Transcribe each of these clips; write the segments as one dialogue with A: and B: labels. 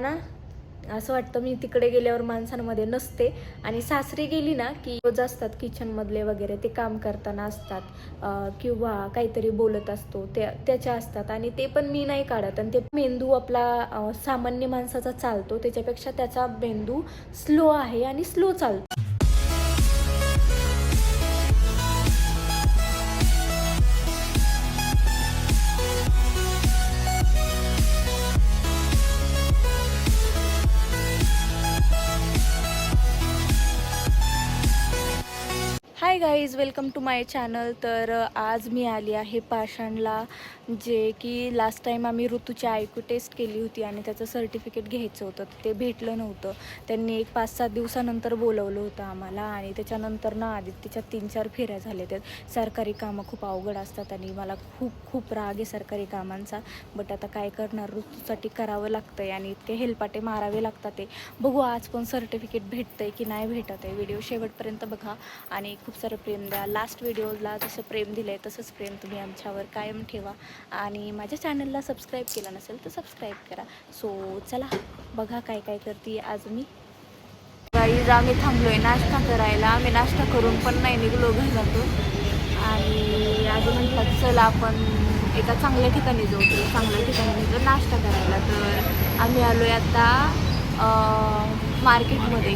A: ना असं वाटतं मी तिकडे गेल्यावर माणसांमध्ये नसते. आणि सासरी गेली ना की रोज असतात किचनमधले वगैरे ते काम करताना असतात. किंवा काहीतरी बोलत असतो ते त्याच्या असतात. आणि ते पण मी नाही काढत. आणि ते मेंदू आपला सामान्य माणसाचा चालतो. त्याच्यापेक्षा त्याचा मेंदू स्लो आहे आणि स्लो चालतो. Hi guys welcome to my channel तर आज मी आली आहे पाषाणला. जे की लास्ट टाईम आम्ही ऋतूची आयकू टेस्ट केली होती आणि त्याचं सर्टिफिकेट घ्यायचं होतं ते भेटलं नव्हतं. त्यांनी एक पाच सात दिवसानंतर बोलवलं होतं आम्हाला आणि त्याच्यानंतर ना आदित्यच्या तीन चार फेऱ्या झाल्या त्यात सरकारी कामं खूप अवघड असतात आणि मला खूप खूप राग आहे सरकारी कामांचा. बट आता काय करणार? ऋतूसाठी करावं लागतं आहे आणि इतके हेलपाटे मारावे लागतात ते बघू आज पण सर्टिफिकेट भेटतं आहे की नाही भेटत आहे. व्हिडिओ शेवटपर्यंत बघा आणि खूप सारं प्रेम द्या. लास्ट व्हिडिओला जसं प्रेम दिलं आहे तसंच प्रेम तुम्ही आमच्यावर कायम ठेवा. आणि माझ्या चॅनलला सबस्क्राईब केला नसेल तर सबस्क्राईब करा. सो चला बघा काय काय करते आज मी. गाईज आम्ही थांबलोय नाश्ता करायला. आम्ही नाश्ता करून पण नाही निघलो घरातून. आणि अजून म्हटलं चला आपण एका चांगल्या ठिकाणी जाऊ. तर चांगल्या ठिकाणी जाऊ नाश्ता करायला तर आम्ही आलोय आता मार्केटमध्ये.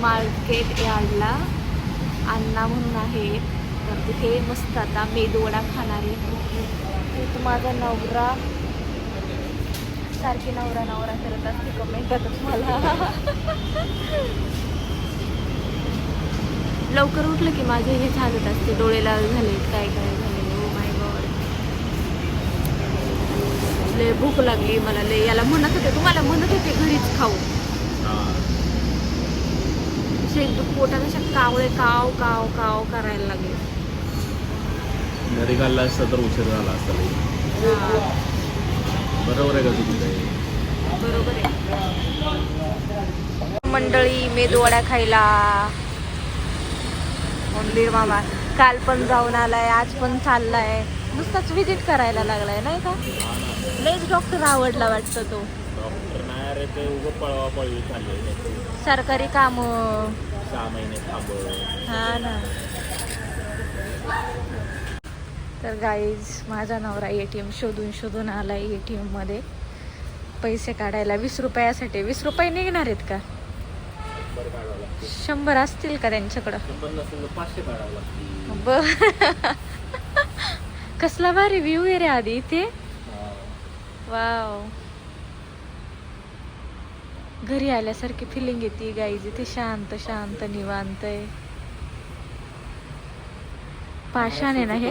A: मार्केट यार्डला. अण्णा म्हणून आहे तर तिथे मस्त आता मेदवडा खाणारे. आहे तिथं माझा नवरा. सारखी नवरा नवरा करत असते कमेंट करत मला. लवकर उठलं की माझे हे झालत असते डोळे लाल झाले काय काय झाले ओ माय गॉड लय भूक लागली मला लय याला म्हणत होते तुम्हाला म्हणत होते घरीच खाऊ. असे पोटात अशा कावळे काव काव काव करायला लागले.
B: घरी घालला असता तर उशीर झाला असता लई. बरोबर आहे का तुझी काही
A: मंडळी मेदूवडा खायला. मंदिर मामा काल पण जाऊन आलाय आज पण चाललाय. नुसताच व्हिजिट करायला लागलाय नाही का? लयच डॉक्टर आवडला वाटतं तो.
B: डॉक्टर नाही अरे ते उगं पळवा पळवी चालले
A: सरकारी काम.
B: सहा महिने थांबव
A: हा ना. तर गाईज माझा नवरा ए टी एम शोधून शोधून आलाय ए टी एममध्ये पैसे काढायला वीस रुपयासाठी. वीस रुपये निघणार आहेत का?
B: शंभर
A: असतील का त्यांच्याकडं?
B: शंभर
A: ब कसला भारी व्ह्यू आहे रे आधी इथे. वाव घरी आल्यासारखी फिलिंग येते गाईज इथे शांत शांत निवांत आहे. पाषाण आहे ना हे?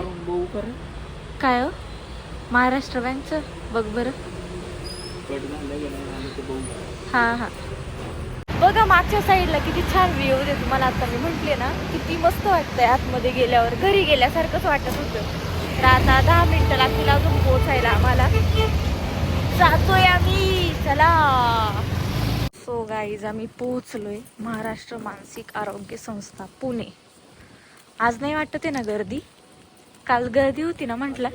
A: काय हो? महाराष्ट्र बँकचं बघ बरं. हा हा. बघा मागच्या साईडला किती छान व्ह्यू आहे तुम्हाला आता. मी म्हटले ना किती मस्त वाटतंय आतमध्ये गेल्यावर. घरी गेल्यासारखंच वाटत होतं. तर आता दहा मिनिटं लागतील अजून पोचायला आम्हाला. जातोय आम्ही. चला. सो गाईज आम्ही पोहोचलोय महाराष्ट्र मानसिक आरोग्य संस्था पुणे. आज नाही वाटत आहे ना गर्दी? काल गर्दी होती ना म्हटलं.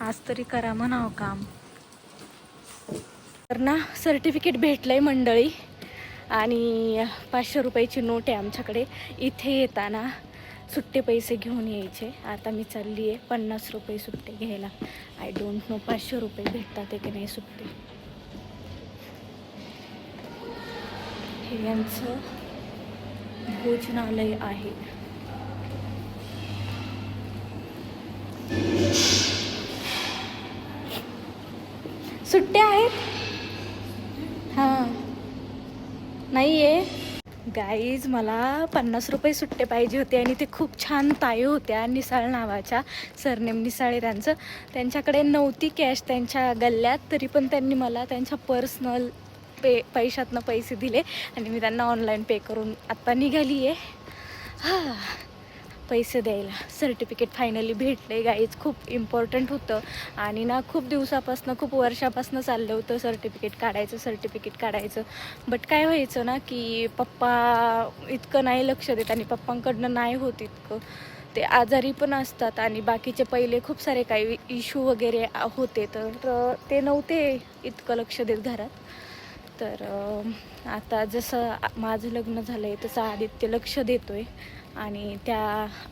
A: आज तरी करा म्हणावं काम. तर ना सर्टिफिकेट भेटलंय मंडळी. आणि पाचशे रुपयाची नोट आहे आमच्याकडे. इथे येताना सुट्टे पैसे घेऊन यायचे. आता मी चालली आहे पन्नास रुपये सुट्टे घ्यायला. आय डोंट नो पाचशे रुपये भेटतात की नाही सुट्टे. हे यांचं भोजनालय आहे. सुट्ट्या आहेत? हां. नाही आहे गाईज मला पन्नास रुपये सुट्टे पाहिजे होते आणि ते खूप छान ताई होत्या निसाळ नावाच्या सरनेम निसाळे त्यांचं. त्यांच्याकडे नव्हती कॅश त्यांच्या गल्ल्यात तरी पण त्यांनी मला त्यांच्या पर्सनल पे पैशातनं पैसे दिले आणि मी त्यांना ऑनलाईन पे करून आत्ता निघाली आहे हां पैसे द्यायला. सर्टिफिकेट फायनली भेटले गाईज खूप इम्पॉर्टंट होतं. आणि ना खूप दिवसापासनं खूप वर्षापासनं चाललं होतं सर्टिफिकेट काढायचं सर्टिफिकेट काढायचं. बट काय व्हायचं ना की पप्पा इतकं नाही लक्ष देत आणि पप्पांकडनं नाही होत इतकं. ते आजारी पण असतात आणि बाकीचे पहिले खूप सारे काही इश्यू वगैरे होते. तर ते नव्हते इतकं लक्ष देत घरात. तर आता जसं माझं लग्न झालं आहे तसं आदित्य लक्ष देतो आहे आणि त्या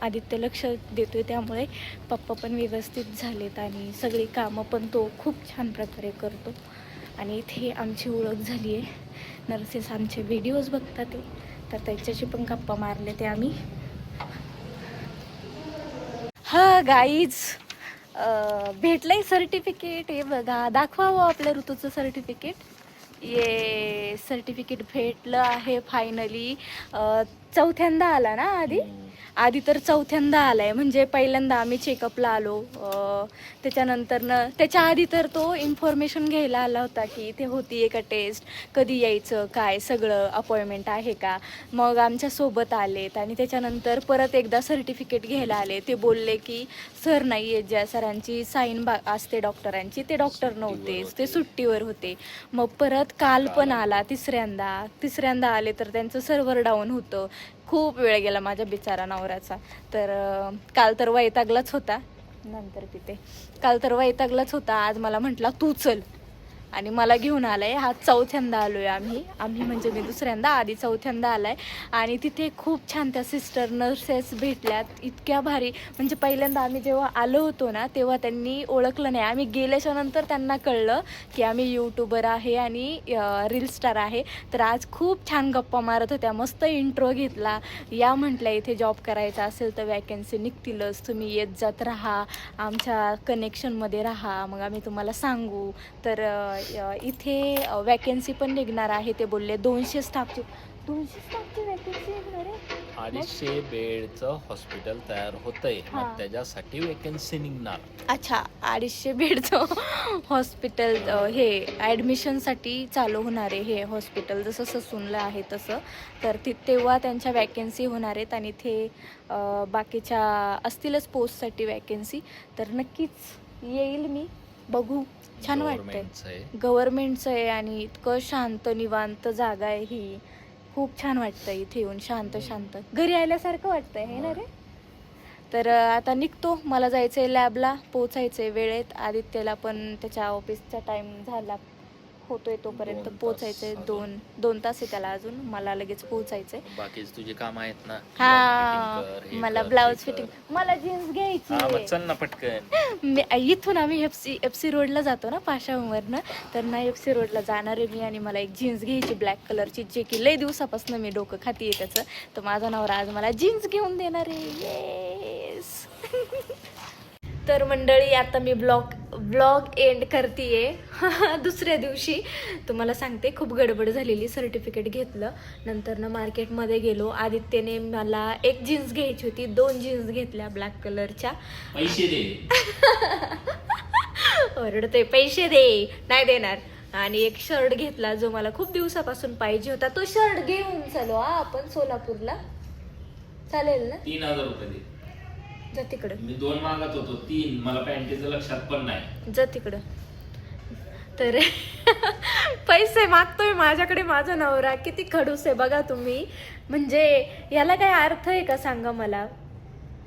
A: आदित्य लक्ष देतो आहे त्यामुळे पप्पा पण व्यवस्थित झालेत आणि सगळी कामं पण तो खूप छान प्रकारे करतो. आणि इथे आमची ओळख झाली आहे नर्सेस आमचे व्हिडिओज बघतात. ते तर त्याच्याशी पण गप्पा मारले ते आम्ही. हा गाईज भेटलंय सर्टिफिकेट हे बघा दाखवावं आपल्या ऋतूचं सर्टिफिकेट ये सर्टिफिकेट भेटलं आहे फायनली चौथ्यांदा आला ना आधी? हो. आधी तर चौथ्यांदा आलाय. म्हणजे पहिल्यांदा आम्ही चेकअपला आलो. त्याच्यानंतरनं त्याच्या आधी तर तो इन्फॉर्मेशन घ्यायला आला होता की इथे होती एका टेस्ट कधी यायचं काय सगळं अपॉइंटमेंट आहे का? मग आमच्यासोबत आलेत आणि त्याच्यानंतर परत एकदा सर्टिफिकेट घ्यायला आले. ते बोलले की सर नाही आहेत ज्या सरांची साईन बा असते डॉक्टरांची ते डॉक्टर नव्हतेच ते सुट्टीवर होते. मग परत काल पण आला तिसऱ्यांदा. तिसऱ्यांदा आले तर त्यांचं सर्व्हर डाऊन होतं. खूप वेळ गेला माझ्या बिचारा नवऱ्याचा. तर काल तर वैतागलाच होता. नंतर तिथे. काल तर वैतागलाच होता. आज मला म्हटला तू चल. आणि मला घेऊन आलाय. हा चौथ्यांदा आलोय आम्ही. आम्ही म्हणजे मी दुसऱ्यांदा आधी चौथ्यांदा आलाय. आणि तिथे खूप छान त्या सिस्टर नर्सेस भेटल्यात. इतक्या भारी. म्हणजे पहिल्यांदा आम्ही जेव्हा आलो होतो ना तेव्हा त्यांनी ओळखलं नाही. आम्ही गेल्याच्यानंतर त्यांना कळलं की आम्ही यूट्यूबर आहे आणि रील स्टार आहे. तर आज खूप छान गप्पा मारत होत्या. मस्त इंट्रो घेतला. या म्हटल्या इथे जॉब करायचा असेल तर वॅकन्सी निघतीलच. तुम्ही येत जात राहा. आमच्या कनेक्शनमध्ये राहा. मग आम्ही तुम्हाला सांगू. तर इथे वॅकन्सी पण निघणार आहे ते बोलले. दोनशे स्टाफची दोनशे स्टाफची वॅकन्सी निघणार आहे?
B: अडीचशे बेडचं हॉस्पिटल तयार होतंय.
A: हा.
B: मग त्याच्यासाठी वेकन्सी निघणार.
A: अच्छा अडीचशे बेडचं हॉस्पिटल अ, हे ॲडमिशनसाठी चालू होणार आहे हे हॉस्पिटल जसं ससूनला आहे तसं. तर ती तेव्हा त्यांच्या वॅकन्सी होणार आहेत आणि अ, बाकीच्या असतीलच पोस्टसाठी वॅकन्सी तर नक्कीच येईल मी. बघू. छान वाटतंय.
B: Governmentचं आहे
A: आणि इतकं शांत निवांत जागा आहे ही. खूप छान वाटतं इथे येऊन. शांत शांत. घरी आल्यासारखं वाटतंय हे ना रे? तर आता निघतो. मला जायचंय लॅबला पोचायचंय वेळेत. आदित्यला पण त्याच्या ऑफिसचा टाइम झाला. होतोय तोपर्यंत
B: दोन तास
A: पोचायचंय
B: अजून.
A: दोन दोन तास आहे त्याला अजून. मला लगेच पोचायचंय
B: बाकीचे तुझे काम आहेत ना?
A: हा
B: Blouse fitting कर, हे
A: मला
B: कर,
A: ब्लाऊज
B: कर.
A: फिटिंग मला जीन्स घ्यायची
B: हा मग
A: आहे.
B: चल ना पटकन.
A: मी इथून आम्ही एफ सी एफ सी रोडला जातो ना पाशावरनं. तर ना एफ सी रोडला जाणार आहे मी आणि मला एक जीन्स घ्यायची ब्लॅक कलरची जे की लय दिवसापासून मी डोकं खाती त्याचं. तर माझा नवरा आज मला जीन्स घेऊन देणार आहे. तर मंडळी आता मी ब्लॉग ब्लॉग एंड करतीये. दुसऱ्या दिवशी. तुम्हाला सांगते खूप गडबड झालेली सर्टिफिकेट घेतलं. नंतर ना मार्केटमध्ये गेलो. आदित्यने मला एक जीन्स घ्यायची होती. दोन जीन्स घेतल्या ब्लॅक कलरच्या
B: पैसे दे.
A: ओरडतोय पैसे दे. नाही देणार. आणि एक शर्ट घेतला जो मला खूप दिवसापासून पाहिजे होता. तो शर्ट घेऊन चलो आपण सोलापूरला. चालेल ना?
B: तीन हजार रुपये
A: जा तिकडं.
B: मी दोन मागत होतो तीन. मला पॅन्टीचं लक्षात पण नाही.
A: जा तिकडं. तर पैसे मागतोय माझ्याकडे माझा नवरा. किती खडूस आहे बघा तुम्ही. म्हणजे याला काय अर्थ आहे का सांगा मला?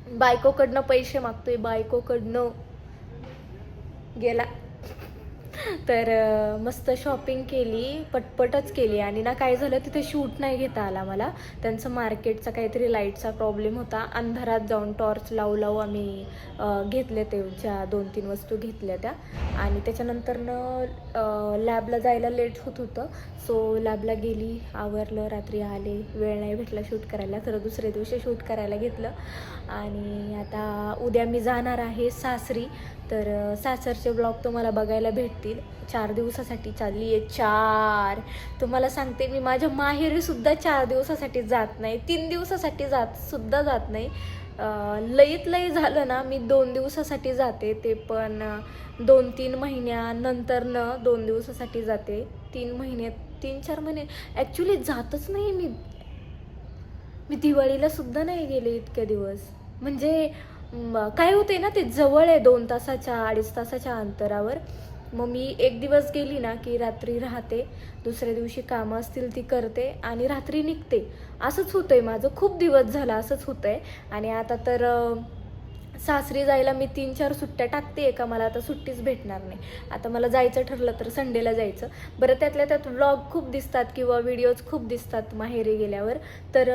A: बायकोकडनं पैसे मागतोय बायकोकडनं गेला. तर मस्त शॉपिंग केली पटपटच केली. आणि ना काय झालं तिथे शूट नाही घेता आला मला. त्यांचं मार्केटचा काहीतरी लाईटचा प्रॉब्लेम होता. अंधारात जाऊन टॉर्च लावू लावू आम्ही घेतले ते ज्या दोन तीन वस्तू घेतल्या त्या. आणि त्याच्यानंतरनं लॅबला जायला लेट होत होतं. सो लॅबला गेली आवरलं रात्री आले. वेळ नाही भेटला शूट करायला. तर दुसऱ्या दिवशी शूट करायला घेतलं. आणि आता उद्या मी जाणार आहे सासरी. तर सासरचे ब्लॉग तुम्हाला बघायला भेटतील. चार दिवसासाठी चालली आहे चार. तुम्हाला सांगते मी माझ्या माहेरीसुद्धा चार दिवसासाठी जात नाही. तीन दिवसासाठी जात सुद्धा जात नाही. लईत लई झालं ना मी दोन दिवसासाठी जाते. ते पण दोन तीन महिन्यानंतर न दोन दिवसासाठी जाते. तीन महिने तीन चार महिने. ॲक्च्युली जातच नाही मी. मी दिवाळीला सुद्धा नाही गेले इतके दिवस. म्हणजे काय होते ना ते जवळ आहे दोन तासाच्या अडीच तासाच्या अंतरावर. मग मी एक दिवस गेली ना की रात्री राहते दुसऱ्या दिवशी कामं असतील ती करते आणि रात्री निघते. असंच होतंय माझं. खूप दिवस झाला असंच होतंय. आणि आता तर सासरी जायला मी तीन चार सुट्ट्या टाकते का मला आता सुट्टीच भेटणार नाही. आता मला जायचं ठरलं तर संडेला जायचं. बरं त्यातल्या त्यात व्लॉग खूप दिसतात किंवा व्हिडिओज खूप दिसतात माहेरी गेल्यावर. तर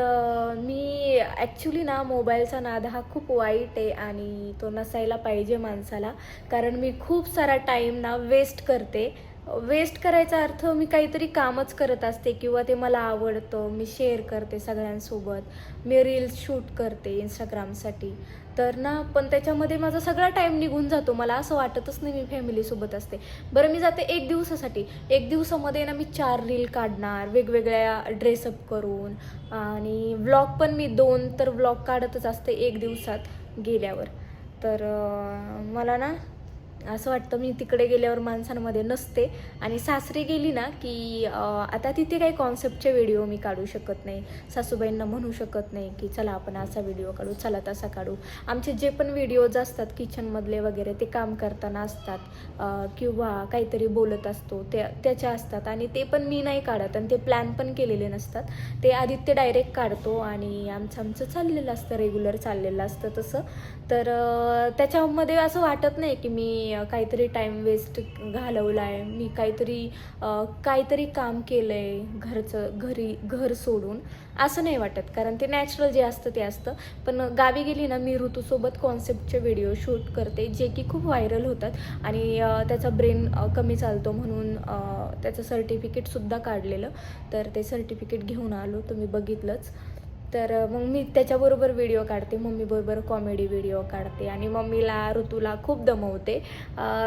A: मी ॲक्च्युली ना मोबाईलचा नाद हा खूप वाईट आहे आणि तो नसायला पाहिजे माणसाला. कारण मी खूप सारा टाईम ना वेस्ट करते. वेस्ट करायचा अर्थ मी काहीतरी कामच करत असते किंवा ते मला आवडतं मी शेअर करते सगळ्यांसोबत मी रील्स शूट करते इंस्टाग्रामसाठी तर ना पण त्याच्यामध्ये माझा सगळा टाईम निघून जातो. मला असं वाटतच नाही मी फॅमिलीसोबत असते. बरं मी जाते एक दिवसासाठी. एक दिवसामध्ये ना मी चार रील काढणार वेगवेगळ्या ड्रेसअप करून. आणि व्लॉग पण मी दोन तर व्लॉग काढतच असते एक दिवसात गेल्यावर. तर मला ना असं वाटतं मी तिकडे गेल्यावर माणसांमध्ये नसते. आणि सासरी गेली ना की आता तिथे काही कॉन्सेप्टचे व्हिडिओ मी काढू शकत नाही. सासूबाईंना म्हणू शकत नाही की चला आपण असा व्हिडिओ काढू चला तसा काढू. आमचे जे पण व्हिडिओज असतात किचनमधले वगैरे ते काम करताना असतात. किंवा काहीतरी बोलत असतो ते त्याच्या असतात. आणि ते पण मी नाही काढत आणि ते प्लॅन पण केलेले नसतात. ते आदित्य डायरेक्ट काढतो आणि आमचं आमचं चाललेलं असतं रेग्युलर चाललेलं असतं तसं. तर त्याच्यामध्ये असं वाटत नाही की मी काहीतरी टाईम वेस्ट घालवला आहे मी काहीतरी काहीतरी काम केलं आहे घरचं घरी घर सोडून. असं नाही वाटत. कारण ते नॅचरल जे असतं ते असतं. पण गावी गेली ना मी ऋतूसोबत कॉन्सेप्टचे व्हिडिओ शूट करते जे की खूप व्हायरल होतात. आणि त्याचा ब्रेन कमी चालतो म्हणून त्याचं सर्टिफिकेटसुद्धा काढलेलं. तर ते सर्टिफिकेट घेऊन आलो तुम्ही बघितलंच. तर मग मी त्याच्याबरोबर व्हिडिओ काढते. मम्मीबरोबर कॉमेडी व्हिडिओ काढते आणि मम्मीला ऋतूला खूप दमवते.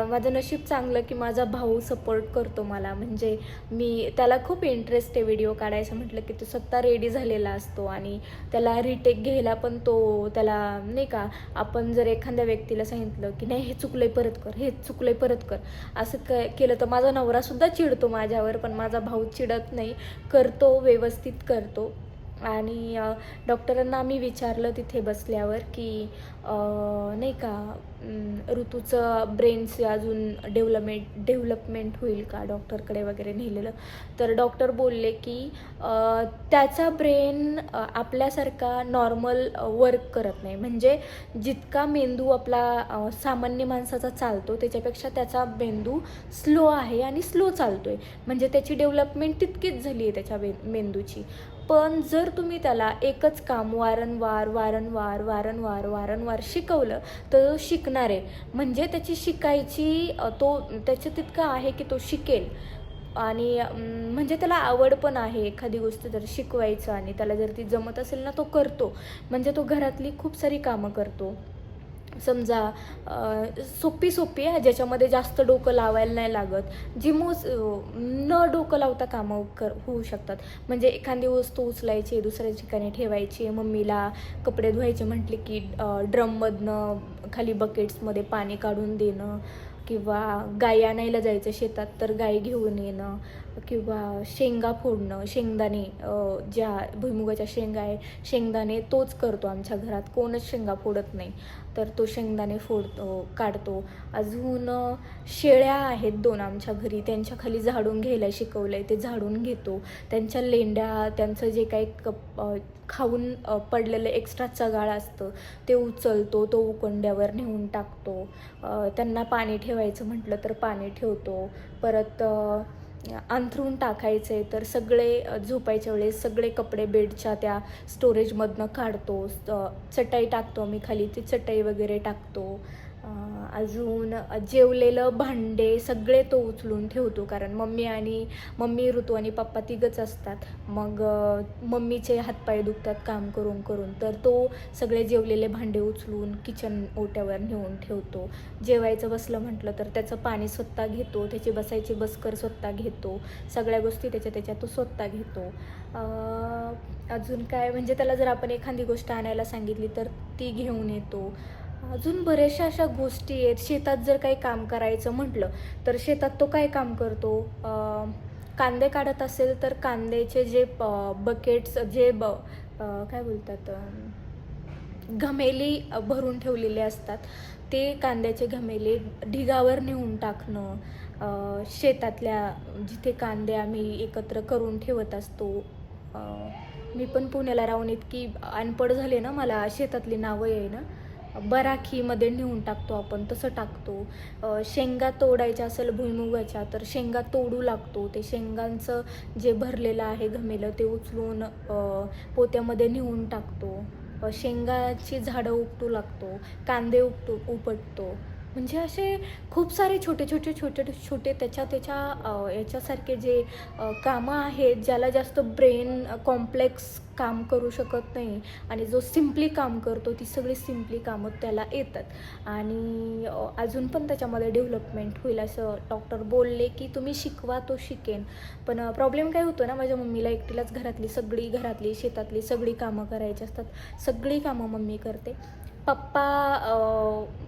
A: माझं नशीब चांगलं की माझा भाऊ सपोर्ट करतो मला. म्हणजे मी त्याला खूप इंटरेस्ट आहे व्हिडिओ काढायचं. म्हटलं की तो स्वतः रेडी झालेला असतो आणि त्याला रिटेक घ्यायला पण तो त्याला नाही का आपण जर एखाद्या व्यक्तीला सांगितलं की नाही हे चुकलंय परत कर. हे चुकलंय परत कर. असं क केलं तर माझा नवरासुद्धा चिडतो माझ्यावर पण माझा भाऊ चिडत नाही. करतो व्यवस्थित करतो. आणि डॉक्टरांना आम्ही विचारलं तिथे बसल्यावर की नाही का ऋतूचं ब्रेनचे अजून डेव्हलपमेंट डेव्हलपमेंट होईल का डॉक्टरकडे वगैरे नेलेलं? तर डॉक्टर बोलले की त्याचा ब्रेन आपल्यासारखा नॉर्मल वर्क करत नाही. म्हणजे जितका मेंदू आपला सामान्य माणसाचा चालतो त्याच्यापेक्षा त्याचा मेंदू स्लो आहे आणि स्लो चालतो आहे म्हणजे त्याची डेव्हलपमेंट तितकीच झाली आहे त्याच्या मेंदूची. पण जर तुम्ही त्याला एकच काम वारंवार वारंवार वारंवार वारंवार शिकवलं तर तो शिकणार आहे. म्हणजे त्याची शिकायची तो त्याचं तितकं आहे की तो शिकेल. आणि म्हणजे त्याला आवड पण आहे एखादी गोष्ट जर शिकवायचं आणि त्याला जर ती जमत असेल ना तो करतो. म्हणजे तो घरातली खूप सारी कामं करतो. समजा सोपी सोपी आहे ज्याच्यामध्ये जास्त डोकं लावायला नाही लागत. जी मोज न डोकं लावता कामं कर होऊ शकतात. म्हणजे एखादी वस्तू उचलायची दुसऱ्या ठिकाणी ठेवायची मम्मीला कपडे धुवायचे म्हटले की ड्रममधनं खाली बकेट्समध्ये पाणी काढून देणं किंवा गाई आणायला जायचं शेतात तर गाई घेऊन येणं. किंवा शेंगा फोडणं शेंगदाणे ज्या भुईमुगाच्या शेंगा आहे शेंगदाणे तोच करतो आमच्या घरात. कोणच शेंगा फोडत नाही. तर तो शेंगदाणे फोडतो काढतो. अजून शेळ्या आहेत दोन आमच्या घरी. त्यांच्या खाली झाडून घ्यायला शिकवलं आहे ते झाडून घेतो. त्यांच्या लेंड्या त्यांचं जे काही कप खाऊन पडलेलं एक्स्ट्रा चगाळ असतं ते उचलतो. तो उकंड्यावर नेऊन टाकतो. त्यांना पाणी ठेवायचं म्हटलं तर पाणी ठेवतो. परत अंथरून टाकायचे तर सगळे झोपायच्या वेळेस सगळे कपडे बेडच्या त्या स्टोरेजमधनं काढतो. चटई टाकतो आम्ही खाली ती चटई वगैरे टाकतो. अजून जेवलेलं भांडे सगळे तो उचलून ठेवतो कारण मम्मी आणि मम्मी ऋतू आणि पप्पा तिघच असतात. मग मम्मीचे हातपाय दुखतात काम करून करून. तर तो सगळे जेवलेले भांडे उचलून किचन ओट्यावर नेऊन ठेवतो. जेवायचं बसलं म्हटलं तर त्याचं पाणी स्वतः घेतो त्याची बसायची बसकर स्वतः घेतो सगळ्या गोष्टी त्याच्या त्याच्या तो स्वतः घेतो. अजून काय म्हणजे त्याला जर आपण एखादी गोष्ट आणायला सांगितली तर ती घेऊन येतो. अजून बऱ्याचशा अशा गोष्टी आहेत. शेतात जर काही काम करायचं म्हटलं तर शेतात तो काय काम करतो? कांदे काढत असेल तर कांद्याचे जे बकेट्स जे ब काय बोलतात घमेली भरून ठेवलेले असतात ते कांद्याचे घमेले ढिगावर नेऊन टाकणं शेतातल्या जिथे कांदे आम्ही एकत्र करून ठेवत असतो. मी पण पुण्याला राहून इतकी अनपड झाले ना मला शेतातली नावं आहे ना बराखीमध्ये नेऊन टाकतो आपण तसं टाकतो. शेंगा तोडायच्या असेल भुईमुगाच्या तर शेंगा तोडू लागतो. ते शेंगांचं जे भरलेलं आहे घमेलं ते उचलून पोत्यामध्ये नेऊन टाकतो. शेंगाची झाडं उपटू लागतो कांदे उपटू उपटतो. म्हणजे असे खूप सारे छोटे छोटे छोटे छोटे त्याच्या त्याच्या याच्यासारखे जे कामं आहेत ज्याला जास्त ब्रेन कॉम्प्लेक्स काम करू शकत नाही आणि जो सिम्पली काम करतो ती सगळी सिम्पली कामं त्याला येतात. आणि अजून पण त्याच्यामध्ये डेव्हलपमेंट होईल असं डॉक्टर बोलले की तुम्ही शिकवा तो शिकेन. पण प्रॉब्लेम काय होतो ना माझ्या मम्मीला एकटीलाच घरातली सगळी घरातली शेतातली सगळी कामं करायची असतात. सगळी कामं मम्मी करते. पप्पा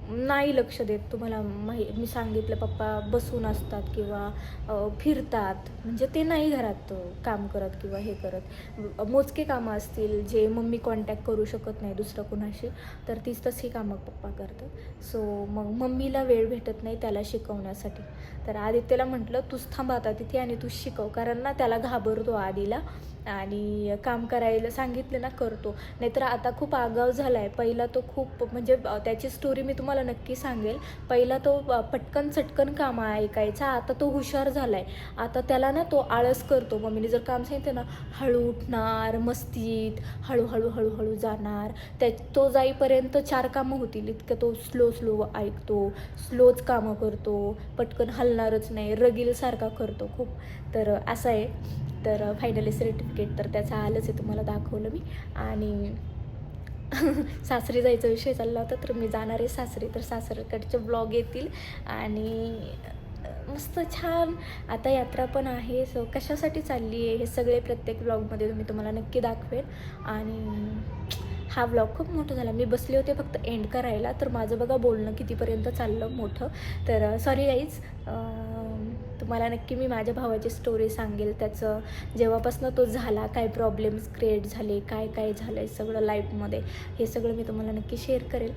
A: नाही लक्ष देत. तुम्हाला माही मी सांगितलं पप्पा बसून असतात किंवा फिरतात. म्हणजे ते नाही घरात काम करत किंवा हे करत. मोजके कामं असतील जे मम्मी कॉन्टॅक्ट करू शकत नाही दुसरं कुणाशी तर तीच तशी कामं पप्पा करतात. सो मग मम्मीला वेळ भेटत नाही त्याला शिकवण्यासाठी. तर आदित्यला म्हटलं तूच थांबा आता तिथे आणि तूच शिकव. कारण ना त्याला घाबरतो आधीला. आणि काम करायला सांगितलं ना करतो. नाहीतर आता खूप आगाव झाला आहे पहिला तो खूप म्हणजे त्याची स्टोरी मी तुम्हाला नक्की सांगेल. पहिला तो पटकन चटकन कामं ऐकायचा. आता तो हुशार झाला आहे आता त्याला ना तो आळस करतो. मम्मीने जर काम सांगितलं ना हळू उठणार मस्तीत हळूहळू हळूहळू जाणार. त्या तो जाईपर्यंत चार कामं होतील. इतकं तो स्लो स्लो ऐकतो. स्लोच कामं करतो. पटकन हलणारच नाही. रगीलसारखा करतो खूप. तर असं आहे. तर फायनली सर्टिफिकेट तर त्याचं आलंच आहे. तुम्हाला दाखवलं मी. आणि सासरी जायचा विषय चालला होता तर मी जाणार आहे सासरी. तर सासरकडचे ब्लॉग येतील आणि मस्त छान आता यात्रा पण आहे. सो कशासाठी चालली आहे हे सगळे प्रत्येक ब्लॉगमध्ये मी तुम्हाला नक्की दाखवेन. आणि हा व्लॉग खूप मोठा झाला. मी बसले होते फक्त एंड करायला. तर माझं बघा बोलणं कितीपर्यंत चाललं मोठं. तर सॉरी गाईज तुम्हाला नक्की मी माझ्या भावाची स्टोरी सांगेल. त्याचं जेव्हापासनं तो झाला काय प्रॉब्लेम्स क्रिएट झाले काय काय झालं आहे सगळं लाईफमध्ये हे सगळं मी तुम्हाला नक्की शेअर करेल.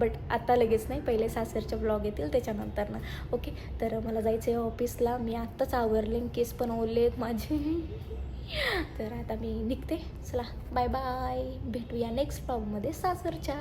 A: बट आत्ता लगेच नाही. पहिले सासरचे ब्लॉग येतील त्याच्यानंतर ना ओके तर मला जायचं आहे ऑफिसला मी आत्ताच आवरले. केस पण ओले माझे. तर आता मी निघते. चला बाय बाय भेटूया नेक्स्ट ब्लॉगमध्ये सासरच्या.